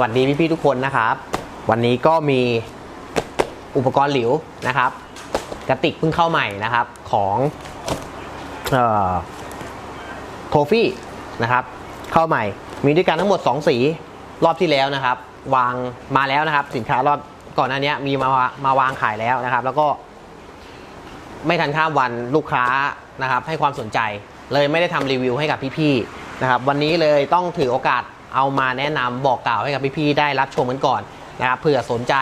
วัสดีพี่ๆทุกคนนะครับ วันนี้ก็มีอุปกรณ์หลิวนะครับกระติกเพิ่งเข้าใหม่นะครับของโทฟี่นะครับ เข้าใหม่ มีด้วยกันทั้งหมด 2 สีรอบที่แล้วนะครับ วางมาแล้วนะครับ สินค้ารอบก่อนหน้านี้มีมามาวางขายแล้วนะครับ แล้วก็ไม่ทันข้ามวันลูกค้านะครับ ให้ความสนใจเลยไม่ได้ทำรีวิวให้กับพี่ๆนะครับ วันนี้เลยต้องถือโอกาส เอามาแนะนำบอกกล่าวให้กับพี่ๆได้รับชมกันก่อนนะครับเผื่อสนใจ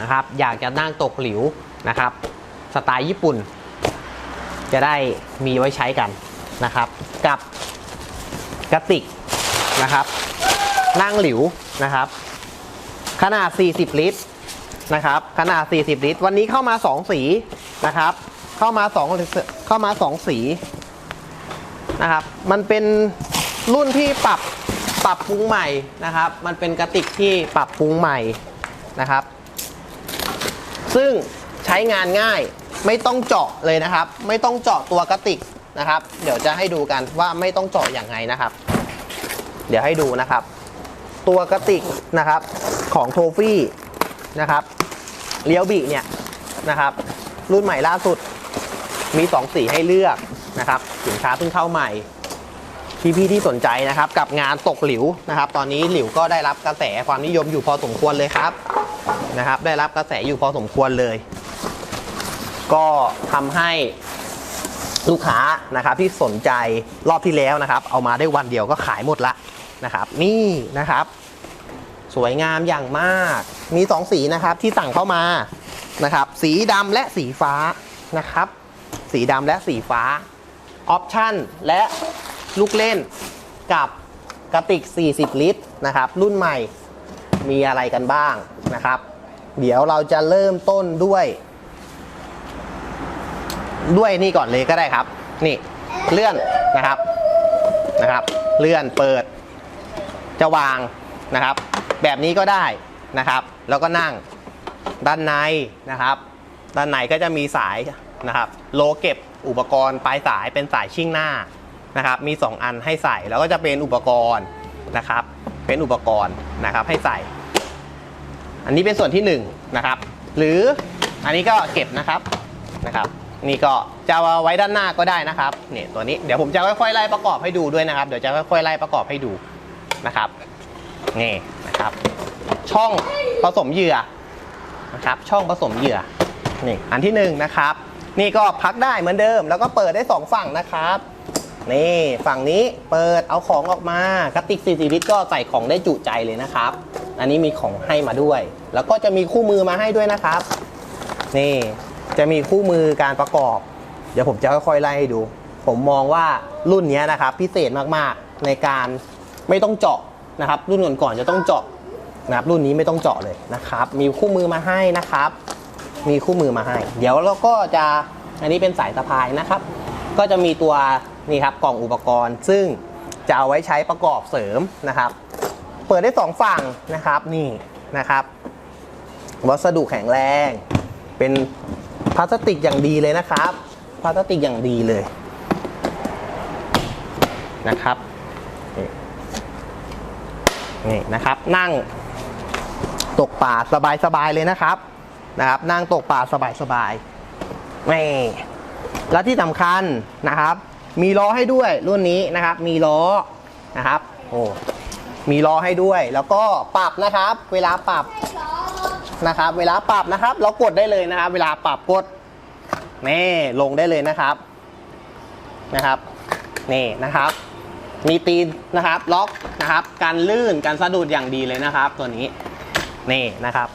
นะครับอยากจะนั่งตกหลิวนะครับ สไตล์ญี่ปุ่น จะได้มีไว้ใช้กันนะครับ กับกระติกนะครับ นั่งหลิวนะครับ ขนาด 40 ลิตรนะครับ ขนาด 40 ลิตร วันนี้เข้ามา 2 สีนะครับ เข้ามา2เข้ามา 2 สีนะครับ มันเป็นรุ่นที่ปรับ ปรับปรุงใหม่นะครับ มันเป็นกระติกที่ปรับปรุงใหม่นะครับ ซึ่งใช้งานง่ายไม่ต้องเจาะเลยนะครับ ไม่ต้องเจาะตัวกระติกนะครับ เดี๋ยวจะให้ดูกันว่าไม่ต้องเจาะอย่างไงนะครับ เดี๋ยวให้ดูนะครับ ตัวกระติกนะครับของโทฟี่นะครับเลี้ยวบีเนี่ยนะครับ รุ่นใหม่ล่าสุดมี 2 สีให้เลือกนะครับ สินค้าเพิ่งเข้าใหม่ พี่ๆที่สนใจนะครับ กับงานตกหลิวนะครับ ตอนนี้หลิวก็ได้รับกระแสความนิยมอยู่พอสมควรเลยครับนะครับ ได้รับกระแสอยู่พอสมควรเลย ก็ทำให้ลูกค้านะครับที่สนใจรอบที่แล้วนะครับ เอามาได้วันเดียวก็ขายหมดละนะครับ นี่นะครับ สวยงามอย่างมาก มี 2 สีนะครับที่สั่งเข้ามานะครับ สีดำและสีฟ้านะครับ สีดำและสีฟ้าออปชั่นและ ลูกเล่นกับกระติก 40 ลิตรนะครับ รุ่นใหม่มีอะไรกันบ้างนะครับ เดี๋ยวเราจะเริ่มต้นด้วย ด้วยนี่ก่อนเลยก็ได้ครับ นี่เลื่อนนะครับนะครับ เลื่อนเปิด จะวางนะครับ แบบนี้ก็ได้นะครับ แล้วก็นั่งด้านในนะครับ ด้านในก็จะมีสายนะครับ โลเก็บอุปกรณ์ปลายสายเป็นสายชิ่งหน้า นะครับมี 2 อันให้ใส่แล้วก็จะเป็นอุปกรณ์นะครับ เป็นอุปกรณ์นะครับให้ใส่ อันนี้เป็นส่วนที่1นงนะครับหรืออันนี้ก็เก็บนะครับนะครับ นี่ก็จะเอาไว้ด้านหน้าก็ได้นะครับเนี่ยตัวนี้เดี๋ยวผมจะค่อยๆไล่ประกอบให้ดูด้วยนะครับเดี๋ยวจะค่อยๆไล่ประกอบให้ดูนะครับนี่นะครับ ช่องผสมเหยื่อนะครับ ช่องผสมเหยื่อนี่อันที่หนึ่งนะครับ นี่ก็พักได้เหมือนเดิม แล้วก็เปิดได้สองฝั่งนะครับ นี่ฝั่งนี้เปิดเอาของออกมากระติก40ลิตรก็ใส่ของได้จุใจเลยนะครับ อันนี้มีของให้มาด้วย แล้วก็จะมีคู่มือมาให้ด้วยนะครับ นี่จะมีคู่มือการประกอบ เดี๋ยวผมจะค่อยๆไล่ให้ดู ผมมองว่ารุ่นนี้นะครับ พิเศษมากๆในการไม่ต้องเจาะนะครับ รุ่นก่อนๆจะต้องเจาะนะครับรุ่นนี้ไม่ต้องเจาะเลยนะครับ มีคู่มือมาให้นะครับ มีคู่มือมาให้ เดี๋ยวเราก็จะอันนี้เป็นสายสะพายนะครับ ก็จะมีตัว นี่ครับกล่องอุปกรณ์ ซึ่งจะเอาไว้ใช้ประกอบเสริมนะครับ เปิดได้สองฝั่งนะครับนี่นะครับ วัสดุแข็งแรง เป็นพลาสติกอย่างดีเลยนะครับพลาสติกอย่างดีเลยนะครับนี่นะครับนั่งตกป่าสบายๆเลยนะครับนะครับ นั่งตกป่าสบายๆนี่และที่สำคัญนะครับ มีล้อให้ด้วยรุ่นนี้นะครับ มีล้อนะครับ โอ้ มีล้อให้ด้วย แล้วก็ปรับนะครับ เวลาปรับนะครับ เวลาปรับนะครับ เรากดได้เลยนะครับ เวลาปรับกดนี่ลงได้เลยนะครับนะครับ นี่นะครับ มีตีนนะครับ ล็อกนะครับ การลื่นการสะดุดอย่างดีเลยนะครับ ตัวนี้นี่นะครับ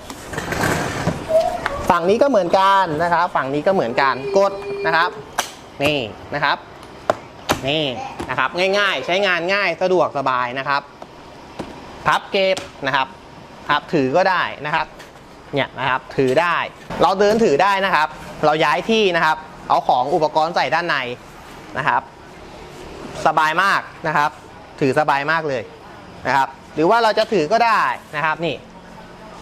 ฝั่งนี้ก็เหมือนกันนะครับ ฝั่งนี้ก็เหมือนกันกดนะครับ นี่นะครับ นี่นะครับง่ายๆ ใช้งานง่ายสะดวกสบายนะครับพับเก็บนะครับพับถือก็ได้นะครับเนี่ยนะครับถือได้ เราเดินถือได้นะครับ เราย้ายที่นะครับ เอาของอุปกรณ์ใส่ด้านในนะครับ สบายมากนะครับ ถือสบายมากเลยนะครับ หรือว่าเราจะถือก็ได้นะครับนี่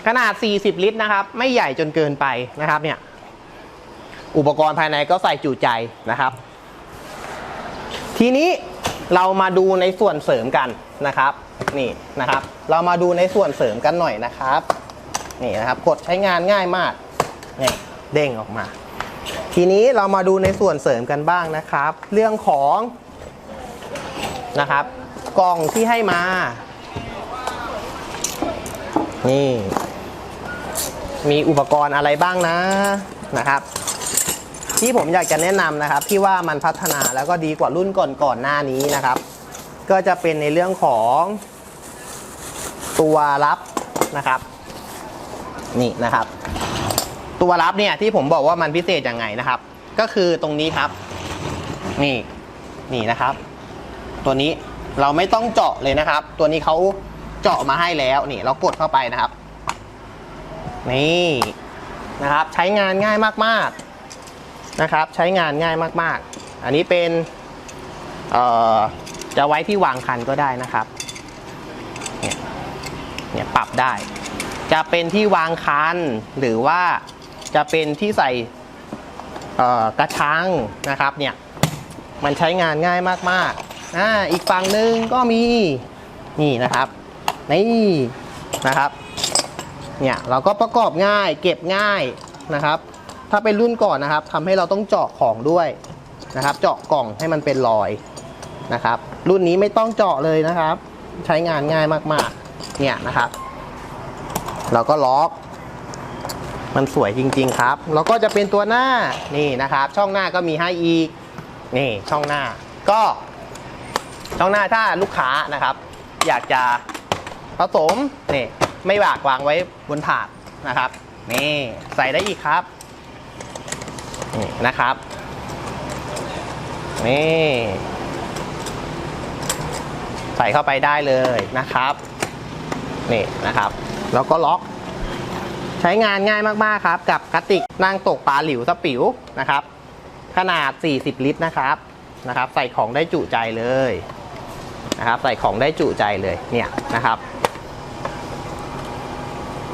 ขนาด 40 ลิตรนะครับ ไม่ใหญ่จนเกินไปนะครับเนี่ยอุปกรณ์ภายในก็ใส่จุใจนะครับ ทีนี้เรามาดูในส่วนเสริมกันนะครับ นี่นะครับ เรามาดูในส่วนเสริมกันหน่อยนะครับ นี่นะครับกดใช้งานง่ายมากนี่เด้งออกมา ทีนี้เรามาดูในส่วนเสริมกันบ้างนะครับ เรื่องของนะครับ กล่องที่ให้มา นี่ มีอุปกรณ์อะไรบ้างนะนะครับ ที่ผมอยากจะแนะนำนะครับ ที่ว่ามันพัฒนาแล้วก็ดีกว่ารุ่นก่อนๆหน้านี้นะครับ ก็จะเป็นในเรื่องของตัวรับนะครับ นี่นะครับ ตัวรับเนี่ยที่ผมบอกว่ามันพิเศษยังไงนะครับ ก็คือตรงนี้ครับ นี่นี่นะครับ ตัวนี้เราไม่ต้องเจาะเลยนะครับ ตัวนี้เขาเจาะมาให้แล้วนี่ เรากดเข้าไปนะครับ นี่นะครับ ใช้งานง่ายมากๆ นะครับ ใช้งานง่ายมากๆ อันนี้เป็นจะไว้ที่วางคันก็ได้นะครับ เนี่ยเนี่ยปรับได้ จะเป็นที่วางคันหรือว่าจะเป็นที่ใส่กระชังนะครับเนี่ยมันใช้งานง่ายมากๆอ่าอีกฝั่งหนึ่งก็มีนี่นะครับนี่นะครับเนี่ยเราก็ประกอบง่ายเก็บง่ายนะครับ ถ้าเป็นรุ่นก่อนนะครับทำให้เราต้องเจาะของด้วยนะครับ เจาะกล่องให้มันเป็นรอยนะครับ รุ่นนี้ไม่ต้องเจาะเลยนะครับ ใช้งานง่ายมากๆ เนี่ยนะครับ เราก็ล็อกมันสวยจริง ๆ ครับ แล้วก็จะเป็นตัวหน้านี่นะครับ ช่องหน้าก็มีให้อีกนี่ช่องหน้า ก็ ช่องหน้าถ้าลูกค้านะครับ อยากจะผสมนี่ไม่บากวางไว้บนถาดนะครับนี่ใส่ได้อีกครับ นะครับ นี่ใส่เข้าไปได้เลยนะครับ นี่นะครับ แล้วก็ล็อก ใช้งานง่ายมาก ๆ ครับ กับกระติกนั่งตกปลาหลิวสปิวนะครับ ขนาด 40 ลิตรนะครับนะครับ ใส่ของได้จุใจเลยนะครับ ใส่ของได้จุใจเลยเนี่ยนะครับ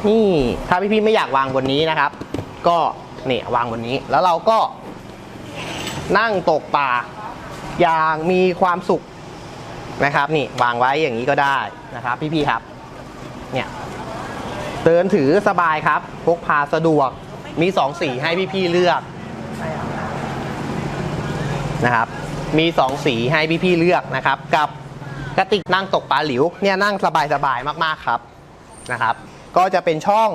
นี่ถ้าพี่ๆไม่อยากวางบนนี้นะครับ ก็ นี่ยวางบนนี้แล้วเราก็นั่งตกปลาอย่างมีความสุขนะครับ นี่วางไว้อย่างนี้ก็ได้นะครับ พี่ๆครับ เนี่ยเดินถือสบายครับพกพาสะดวกมีสองสีให้พี่ๆเลือกนะครับ มีสองสีให้พี่ๆเลือกนะครับ กับกระติกนั่งตกปลาหลิวเนี่ยนั่งสบายๆมากๆครับนะครับ ก็จะเป็นช่อง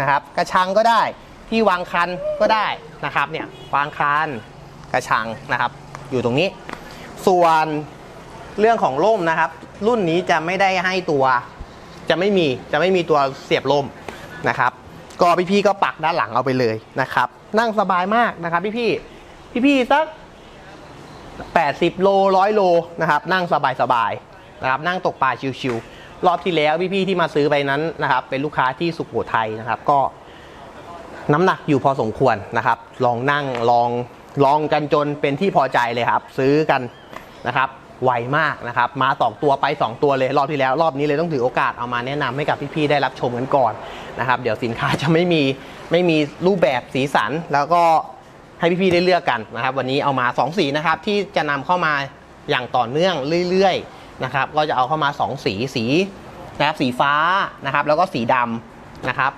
นะครับ กระชังก็ได้ ที่วางคันก็ได้นะครับเนี่ยวางคันกระชังนะครับ อยู่ตรงนี้ ส่วนเรื่องของร่มนะครับ รุ่นนี้จะไม่ได้ให้ตัว จะไม่มีจะไม่มีตัวเสียบลมนะครับ ก็พี่ๆก็ปักด้านหลังเอาไปเลยนะครับ นั่งสบายมากนะครับ พี่ๆพี่ๆสัก 80 โลร้อยโลนะครับ นั่งสบายๆนะครับ นั่งตกปลาชิวๆรอบที่แล้วพี่ๆที่มาซื้อไปนั้นนะครับ เป็นลูกค้าที่สุโขทัยนะครับ ก็ น้ำหนักอยู่พอสมควรนะครับ ลองนั่งลองลองกันจนเป็นที่พอใจเลยครับ ซื้อกันนะครับไวมากนะครับ มาสองตัวไป 2 ตัวเลยรอบที่แล้ว รอบนี้เลยต้องถือโอกาสเอามาแนะนำให้กับพี่ๆได้รับชมกันก่อนนะครับ เดี๋ยวสินค้าจะไม่มีไม่มีรูปแบบสีสัน แล้วก็ให้พี่ๆได้เลือกกันนะครับ วันนี้เอามา2สีนะครับที่จะนำเข้ามาอย่างต่อเนื่องเรื่อยๆนะครับ ก็จะเอาเข้ามา 2 สีสีนะครับสีฟ้านะครับ แล้วก็สีดำนะครับ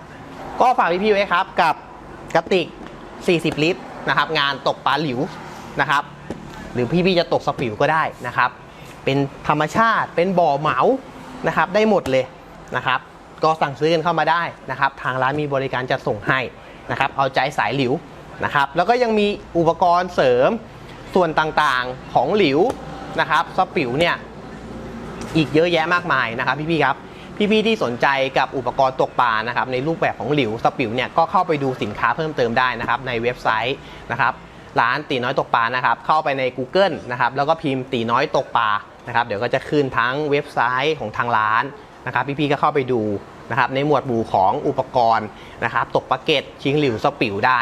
ก็ฝากพี่ๆไว้ครับกับกระติก 40 ลิตรนะครับ งานตกปลาหลิวนะครับ หรือพี่ๆจะตกสปิวก็ได้นะครับ เป็นธรรมชาติเป็นบ่อเหมานะครับ ได้หมดเลยนะครับ ก็สั่งซื้อกันเข้ามาได้นะครับ ทางร้านมีบริการจัดส่งให้นะครับ เอาใจสายหลิวนะครับ แล้วก็ยังมีอุปกรณ์เสริมส่วนต่างๆของหลิวนะครับสปิวเนี่ยอีกเยอะแยะมากมายนะครับพี่ๆครับ พี่ๆที่สนใจกับอุปกรณ์ตกปลานะครับในรูปแบบของหลิวสปิวเนี่ยก็เข้าไปดูสินค้าเพิ่มเติมได้นะครับในเว็บไซต์นะครับร้านตีน้อยตกปลานะครับเข้าไปใน Google นะครับแล้วก็พิมพ์ตีน้อยตกปลานะครับเดี๋ยวก็จะขึ้นทั้งเว็บไซต์ของทางร้านนะครับพี่ๆก็เข้าไปดูนะครับในหมวดหมู่ของอุปกรณ์นะครับตกปลาเก็ตชิงหลิวสปิวได้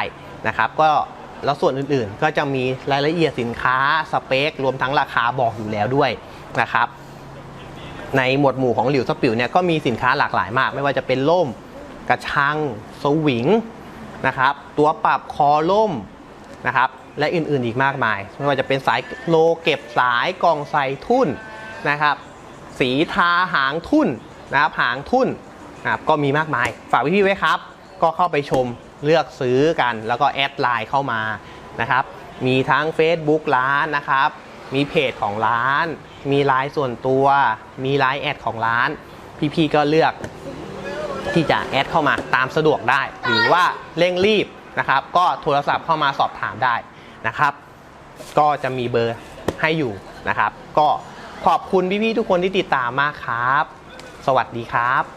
นะครับก็แล้วส่วนอื่นๆ ก็จะมีรายละเอียดสินค้าสเปค รวมทั้งราคาบอกอยู่แล้วด้วยนะครับ ในหมวดหมู่ของหลิวสปิวเนี่ยก็มีสินค้าหลากหลายมาก ไม่ว่าจะเป็นล่ม กระชัง สวิงนะครับ ตัวปรับคอล่มนะครับ และอื่นๆอีกมากมาย ไม่ว่าจะเป็นสายโลเก็บสายกองใส่ทุ่นนะครับ สีทาหางทุ่นนะครับหางทุ่นนะครับก็มีมากมาย ฝากพี่ๆไว้ครับ ก็เข้าไปชมเลือกซื้อกัน แล้วก็แอดไลน์เข้ามานะครับ มีทั้ง Facebook ร้านนะครับ มีเพจของร้าน มีไลน์ส่วนตัว มีไลน์แอดของร้าน พี่ๆก็เลือกที่จะแอดเข้ามาตามสะดวกได้ หรือว่าเร่งรีบนะครับ ก็โทรศัพท์เข้ามาสอบถามได้นะครับ ก็จะมีเบอร์ให้อยู่นะครับ ก็ขอบคุณพี่ๆทุกคนที่ติดตามมากครับ สวัสดีครับ